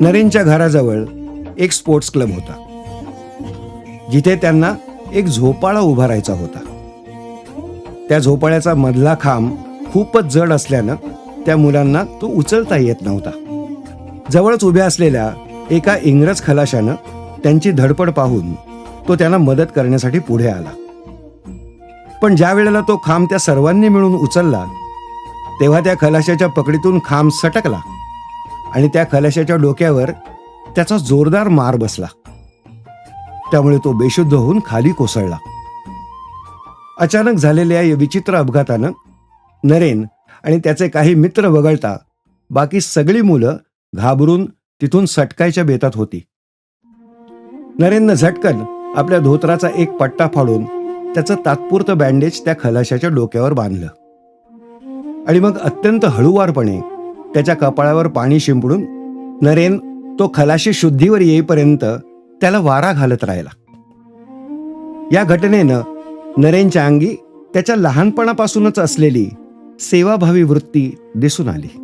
नरेनच्या घराजवळ एक sports club होता. जिथे त्यांना एक झोपाळा उभारायचा होता. त्या झोपाळ्याचा मधला खांब खूपच जड असल्यानं त्या मुलांना तो उचलता येत नव्हता. जवळच उभ्या असलेल्या एका इंग्रज खलाशानं त्यांची धडपड पाहून तो त्यांना मदत करण्यासाठी पुढे आला. पण ज्या वेळेला तो खांब त्या सर्वांनी मिळून उचलला तेव्हा त्या खलाशाच्या पकडीतून खांब सटकला आणि त्या खलाशाच्या डोक्यावर त्याचा जोरदार मार बसला. त्यामुळे तो बेशुद्ध होऊन खाली कोसळला. अचानक झालेल्या या विचित्र अपघातानं नरेन आणि त्याचे काही मित्र वगळता बाकी सगळी मुलं घाबरून तिथून सटकायच्या बेतात होती. नरेननं झटकन आपल्या धोत्राचा एक पट्टा फाडून त्याचं तात्पुरतं बँडेज त्या खलाशाच्या डोक्यावर बांधलं. आणि मग अत्यंत हळूवारपणे त्याच्या कपाळावर पाणी शिंपडून नरेन तो खलाशी शुद्धीवर येईपर्यंत त्याला वारा घालत राहिला. या घटनेनं नरेनच्या अंगी त्याच्या लहानपणापासूनच असलेली सेवाभावी वृत्ती दिसून आली.